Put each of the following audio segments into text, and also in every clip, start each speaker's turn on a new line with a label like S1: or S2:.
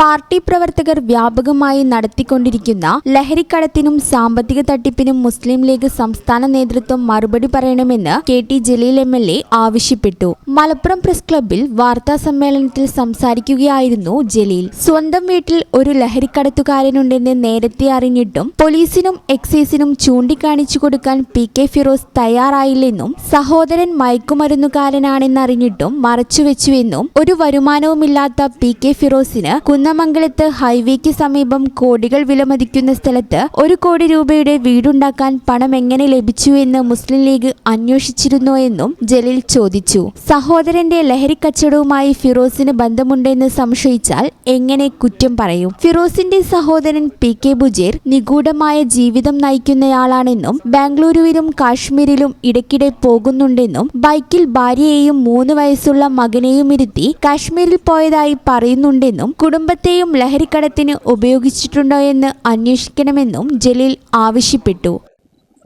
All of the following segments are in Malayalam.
S1: പാർട്ടി പ്രവർത്തകർ വ്യാപകമായി നടത്തിക്കൊണ്ടിരിക്കുന്ന ലഹരിക്കടത്തിനും സാമ്പത്തിക തട്ടിപ്പിനും മുസ്ലിം ലീഗ് സംസ്ഥാന നേതൃത്വം മറുപടി പറയണമെന്ന് K T Jaleel M L A ആവശ്യപ്പെട്ടു മലപ്പുറം പ്രസ് ക്ലബ്ബിൽ വാർത്താ സമ്മേളനത്തിൽ സംസാരിക്കുകയായിരുന്നു ജലീൽ സ്വന്തം വീട്ടിൽ ഒരു ലഹരിക്കടത്തുകാരനുണ്ടെന്ന് നേരത്തെ അറിഞ്ഞിട്ടും പോലീസിനും എക്സൈസിനും ചൂണ്ടിക്കാണിച്ചു കൊടുക്കാൻ പി കെ ഫിറോസ് തയ്യാറായില്ലെന്നും സഹോദരൻ മയക്കുമരുന്നുകാരനാണെന്നറിഞ്ഞിട്ടും മറച്ചുവെച്ചുവെന്നും ഒരു വരുമാനവുമില്ലാത്ത പി കെ ഫിറോസിന് കുന്നമംഗലത്ത് ഹൈവേക്ക് സമീപം കോടികൾ വിലമതിക്കുന്ന സ്ഥലത്ത് ഒരു കോടി രൂപയുടെ വീടുണ്ടാക്കാൻ പണം എങ്ങനെ ലഭിച്ചു എന്ന് മുസ്ലിം ലീഗ് അന്വേഷിച്ചിരുന്നോ എന്നും ജലീൽ ചോദിച്ചു സഹോദരന്റെ ലഹരി കച്ചവടവുമായി ഫിറോസിന് ബന്ധമുണ്ടെന്ന് സംശയിച്ചാൽ എങ്ങനെ കുറ്റം പറയും ഫിറോസിന്റെ സഹോദരൻ പി കെ ബുജേർ നിഗൂഢമായ ജീവിതം നയിക്കുന്നയാളാണെന്നും ബാംഗ്ലൂരുവിലും കാശ്മീരിലും ഇടയ്ക്കിടെ പോകുന്നുണ്ടെന്നും ബൈക്കിൽ ഭാര്യയെയും മൂന്ന് വയസ്സുള്ള മകനെയും ഇരുത്തി കാശ്മീരിൽ പോയതായി പറയുന്നുണ്ടെന്നും കുടുംബത്തെയും ലഹരിക്കടത്തിന് ഉപയോഗിച്ചിട്ടുണ്ടോ എന്ന് അന്വേഷിക്കണമെന്നും ജലീൽ ആവശ്യപ്പെട്ടു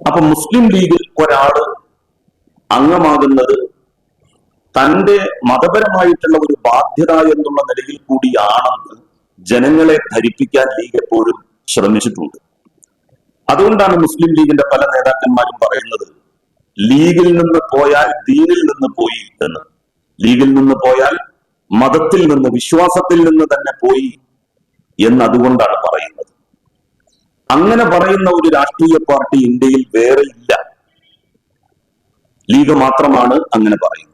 S2: അപ്പൊ മുസ്ലിം ലീഗിൽ ഒരാള് അംഗമാകുന്നത് തന്റെ മതപരമായിട്ടുള്ള ഒരു ബാധ്യത എന്നുള്ള നിലയിൽ കൂടിയാണെന്ന് ജനങ്ങളെ ധരിപ്പിക്കാൻ ലീഗ് എപ്പോഴും ശ്രമിച്ചിട്ടുണ്ട് അതുകൊണ്ടാണ് മുസ്ലിം ലീഗിന്റെ പല നേതാക്കന്മാരും പറയുന്നത് ലീഗിൽ നിന്ന് പോയാൽ ദീനിൽ നിന്ന് പോയി എന്ന് ലീഗിൽ നിന്ന് പോയാൽ മതത്തിൽ നിന്ന് വിശ്വാസത്തിൽ നിന്ന് തന്നെ പോയി എന്ന് അതുകൊണ്ടാണ് പറയുന്നത് അങ്ങനെ പറയുന്ന ഒരു രാഷ്ട്രീയ പാർട്ടി ഇന്ത്യയിൽ വേറെ ഇല്ല ലീഗ് മാത്രമാണ് അങ്ങനെ പറയുന്നത്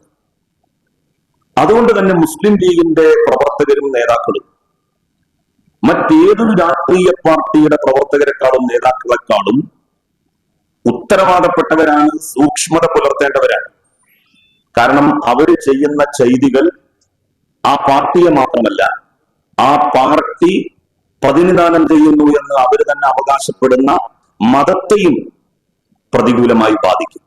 S2: അതുകൊണ്ട് തന്നെ മുസ്ലിം ലീഗിന്റെ പ്രവർത്തകരും നേതാക്കളും മറ്റേതൊരു രാഷ്ട്രീയ പാർട്ടിയുടെ പ്രവർത്തകരെക്കാളും നേതാക്കളെക്കാളും ഉത്തരവാദപ്പെട്ടവരാണ് സൂക്ഷ്മത പുലർത്തേണ്ടവരാണ് കാരണം അവർ ചെയ്യുന്ന ചെയ്തികൾ ആ പാർട്ടിയെ മാത്രമല്ല ആ പാർട്ടി പ്രതിനിധാനം ചെയ്യുന്നു എന്ന് അവർ തന്നെ അവകാശപ്പെടുന്ന മതത്തെയും പ്രതികൂലമായി ബാധിക്കും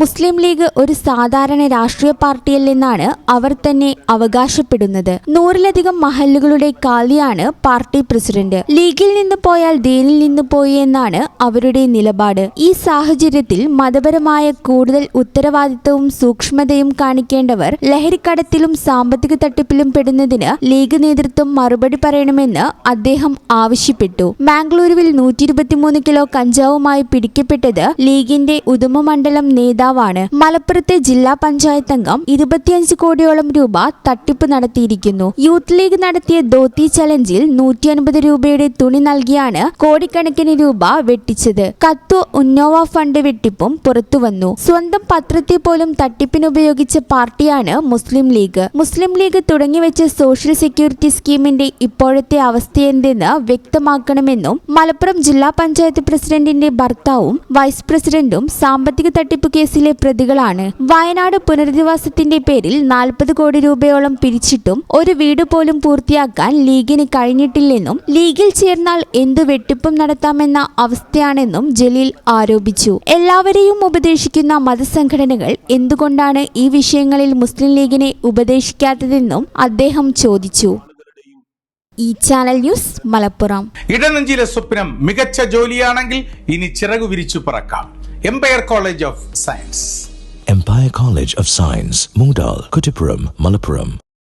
S1: മുസ്ലിം ലീഗ് ഒരു സാധാരണ രാഷ്ട്രീയ പാർട്ടിയിൽ നിന്നാണ് അവർ തന്നെ അവകാശപ്പെടുന്നത് നൂറിലധികം മഹല്ലുകളുടെ കാലിയാണ് പാർട്ടി പ്രസിഡന്റ് ലീഗിൽ നിന്ന് പോയാൽ ദീനിൽ നിന്ന് പോയി എന്നാണ് അവരുടെ നിലപാട് ഈ സാഹചര്യത്തിൽ മതപരമായ കൂടുതൽ ഉത്തരവാദിത്തവും സൂക്ഷ്മതയും കാണിക്കേണ്ടവർ ലഹരിക്കടത്തിലും സാമ്പത്തിക തട്ടിപ്പിലും പെടുന്നതിന് ലീഗ് നേതൃത്വം മറുപടി പറയണമെന്ന് അദ്ദേഹം ആവശ്യപ്പെട്ടു മാംഗ്ലൂരുവിൽ നൂറ്റി കിലോ കഞ്ചാവുമായി പിടിക്കപ്പെട്ടത് ലീഗിന്റെ ഉദുമമണ്ഡലം നേതാവ് നേതാവാണ് മലപ്പുറത്തെ ജില്ലാ പഞ്ചായത്ത് അംഗം ഇരുപത്തിയഞ്ച് കോടിയോളം രൂപ തട്ടിപ്പ് നടത്തിയിരിക്കുന്നു യൂത്ത് ലീഗ് നടത്തിയ ധോത്തി ചലഞ്ചിൽ നൂറ്റി അൻപത് രൂപയുടെ തുണി നൽകിയാണ് കോടിക്കണക്കിന് രൂപ വെട്ടിച്ചത് കത്തു ഉന്നോവ ഫണ്ട് വെട്ടിപ്പും പുറത്തുവന്നു സ്വന്തം പത്രത്തെ പോലും തട്ടിപ്പിനുപയോഗിച്ച പാർട്ടിയാണ് മുസ്ലിം ലീഗ് മുസ്ലിം ലീഗ് തുടങ്ങിവെച്ച സോഷ്യൽ സെക്യൂരിറ്റി സ്കീമിന്റെ ഇപ്പോഴത്തെ അവസ്ഥയെന്തെന്ന് വ്യക്തമാക്കണമെന്നും മലപ്പുറം ജില്ലാ പഞ്ചായത്ത് പ്രസിഡന്റിന്റെ ഭർത്താവും വൈസ് പ്രസിഡന്റും സാമ്പത്തിക തട്ടിപ്പ് കേസ് കേസിലെ പ്രതികളാണ് വയനാട് പുനരധിവാസത്തിന്റെ പേരിൽ നാൽപ്പത് കോടി രൂപയോളം പിരിച്ചിട്ടും ഒരു വീട് പോലും പൂർത്തിയാക്കാൻ ലീഗിന് കഴിഞ്ഞിട്ടില്ലെന്നും ലീഗിൽ ചേർന്നാൽ എന്തു വെട്ടിപ്പും നടത്താമെന്ന അവസ്ഥയാണെന്നും ജലീൽ ആരോപിച്ചു എല്ലാവരെയും ഉപദേശിക്കുന്ന മതസംഘടനകൾ എന്തുകൊണ്ടാണ് ഈ വിഷയങ്ങളിൽ മുസ്ലിം ലീഗിനെ ഉപദേശിക്കാത്തതെന്നും അദ്ദേഹം ചോദിച്ചു ഈ ചാനൽ ന്യൂസ് മലപ്പുറം
S3: ഇടനെഞ്ചിലെ സ്വപ്നം മികച്ച ജോലിയാണെങ്കിൽ ഇനി ചിറകു വിരിച്ചു പറക്കാം എംപയർ കോളേജ് ഓഫ് സയൻസ്
S4: എംപയർ കോളേജ് ഓഫ് സയൻസ് മൂടാൽ കുറ്റിപ്പുറം മലപ്പുറം